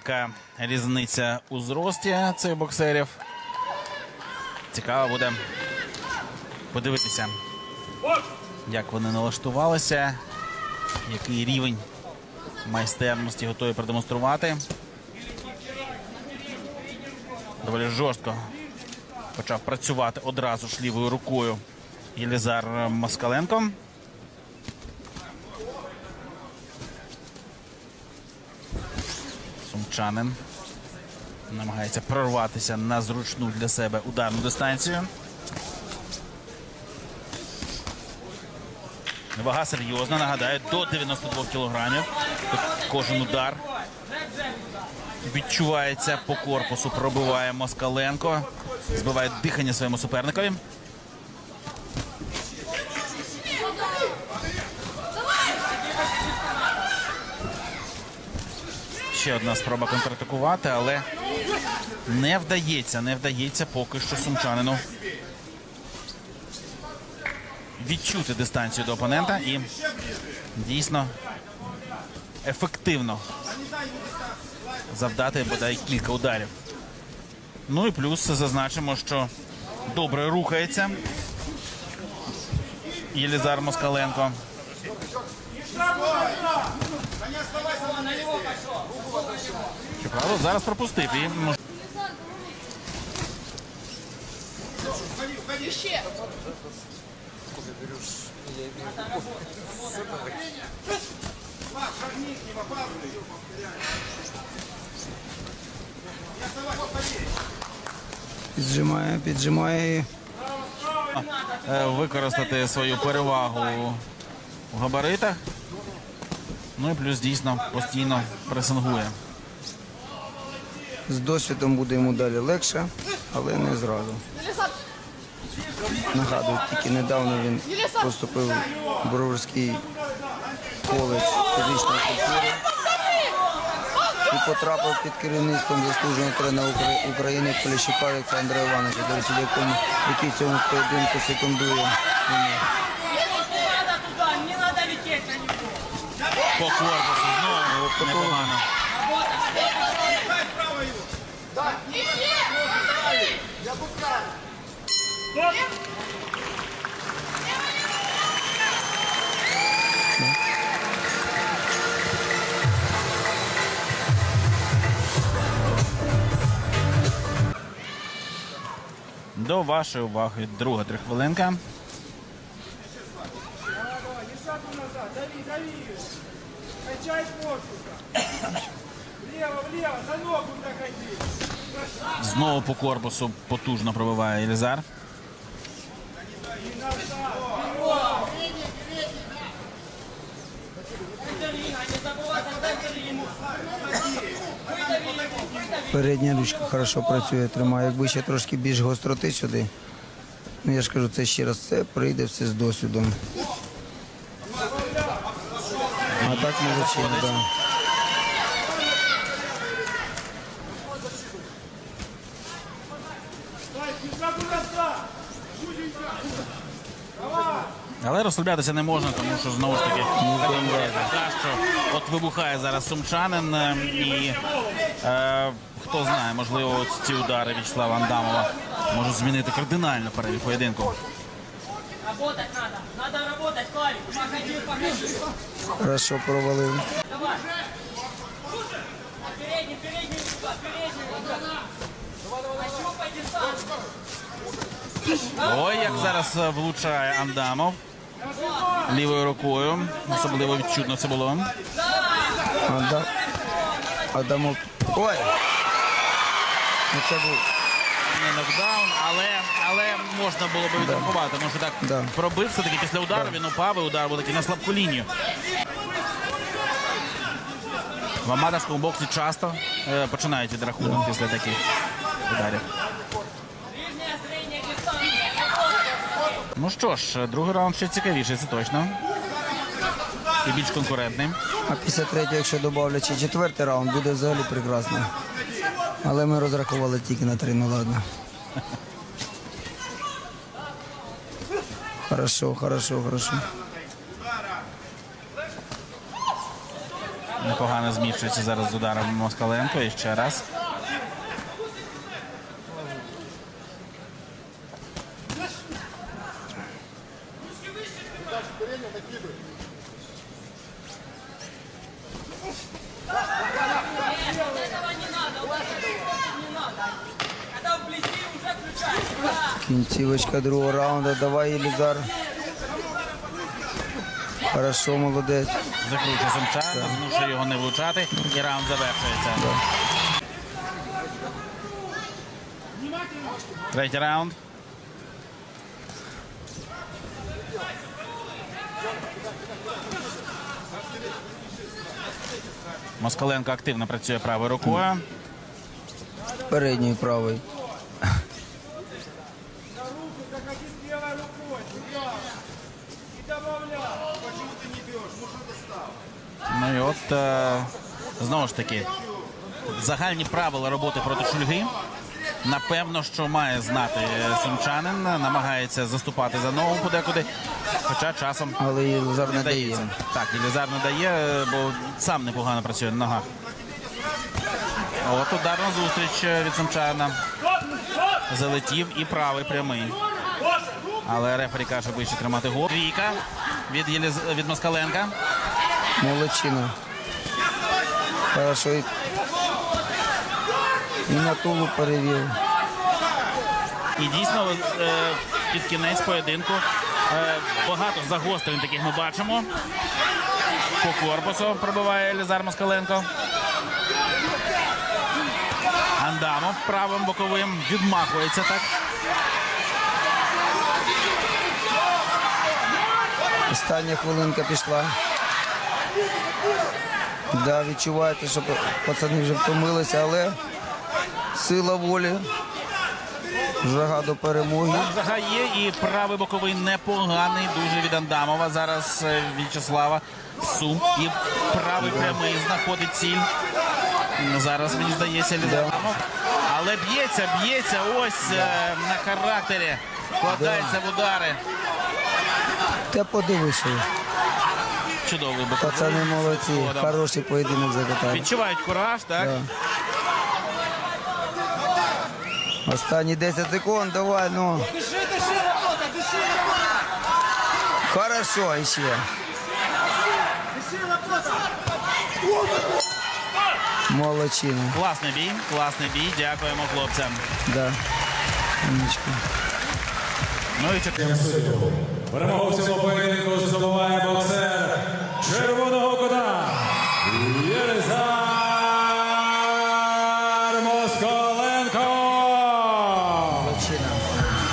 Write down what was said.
Яка різниця у зрості цих боксерів? Цікаво буде подивитися, як вони налаштувалися, який рівень майстерності готові продемонструвати. Доволі жорстко почав працювати одразу ж лівою рукою Єлізар Москаленко. Сумчанин намагається прорватися на зручну для себе ударну дистанцію. Вага серйозна, нагадаю, до 92 кілограмів. Тут кожен удар відчувається по корпусу, пробиває Москаленко, збиває дихання своєму суперникові. Ще одна спроба контратакувати, але не вдається, не вдається поки що сумчанину відчути дистанцію до опонента і дійсно ефективно завдати бодай кілька ударів. Ну і плюс зазначимо, що добре рухається Єлізар Москаленко. Щоправда, зараз пропустив мож- Піджимає, піджимає. е, використати свою перевагу в габаритах. Ну і плюс дійсно постійно пресингує. З досвідом буде йому далі легше, але не зразу. Нагадую, тільки недавно він поступив в Броварський коледж фізичної культури і потрапив під керівництвом заслуженого тренера України Поліщука Олександра Івановича, до речі, який в цьому поєдинку секундує. По корпусу знову непогано. До вашої уваги друга трихвилинка. Дави, дави. Качай корпуса. Знову по корпусу потужно пробиває Єлізар. Передня ручка хорошо працює, тримає. Якби ще трошки більш гостроти сюди. Ну я ж кажу, це ще раз це прийде все з досвідом. А так молодчина, так. Да. Але розслаблятися не можна, тому що знову ж таки така, що от вибухає зараз сумчанин е, і е, хто знає, можливо, от ці удари В'ячеслава Андамова можуть змінити кардинально перебіг поєдинку. Работать надо. Надо работать, Славик. Походи, походи. Хорошо провалив. Давай. Передний, передний, передний. рука. Нащупай дистанцию. Ой, як зараз е, влучає Андамов лівою рукою. Особливо відчутно це було. Ада... Адамов. Ой! Ну це був. Не нокдаун, але, але можна було би відрахувати. Що так Да. пробив все-таки після удару, він упав, і удар був такий на слабку лінію. В аматорському боксі часто е, починають відрахунок після таких ударів. Ну що ж, другий раунд ще цікавіший, це точно. І більш конкурентний. А після третього, якщо додавлять ще четвертий раунд, буде взагалі прекрасно. Але ми розрахували тільки на три, ну ладно. Хорошо, хорошо, хорошо. Непогано зміщується зараз з ударом Москаленко. І ще раз. Кінцівочка другого раунду. Давай, Єлізар. Хорошо, молодець. Закручує Сумчанина, змушує його не влучати. І раунд завершується. Третій раунд. Москаленко активно працює правою рукою. Передньою правою. Заходи с левой рукой. Сюда. И добавляй. Почему ты не бьешь? Ну что достал? Ну і от е, знову ж таки загальні правила роботи проти шульги. Напевно, що має знати сумчанин, намагається заступати за ногу подекуди, хоча часом Але Єлізар не дає. дається. Так, Єлізар не дає, бо сам непогано працює на ногах. От ударна зустріч від сумчанина. Залетів і правий прямий. Але рефері каже, вище тримати гол. Двійка від, Єліз... від Москаленка. Молодчина. Хорошо. І, на тулу перевів. І дійсно е, під кінець поєдинку е, багато загострень таких ми бачимо. По корпусу пробиває Лізар Москаленко. Андамов правим боковим відмахується так. Остання хвилинка пішла. Да, відчуваєте, що пацани вже втомилися, але сила волі. Жага до перемоги. Жага є і правий боковий непоганий дуже від Андамова. Зараз е, В'ячеслава Сум. І правий прямий знаходить ціль. Зараз мені здається Лізар Андамов. Але б'ється, б'ється ось е, на характері. Вкладається в удари. Та подивися. Чудовий боковий. Пацани молодці. Згодом. Хороший поєдинок закатали. Відчувають кураж, так? Да. Останні 10 секунд, давай, ну. Дыши, дыши, работа, дыши, работа. Хорошо, іще. Дыши, работа. Молодчина. Класний бій, класний бій. Дякуємо хлопцям. Да. Умничка. Ну і чотири. Перемогу в цьому поєдинку здобуває боксер. Червоний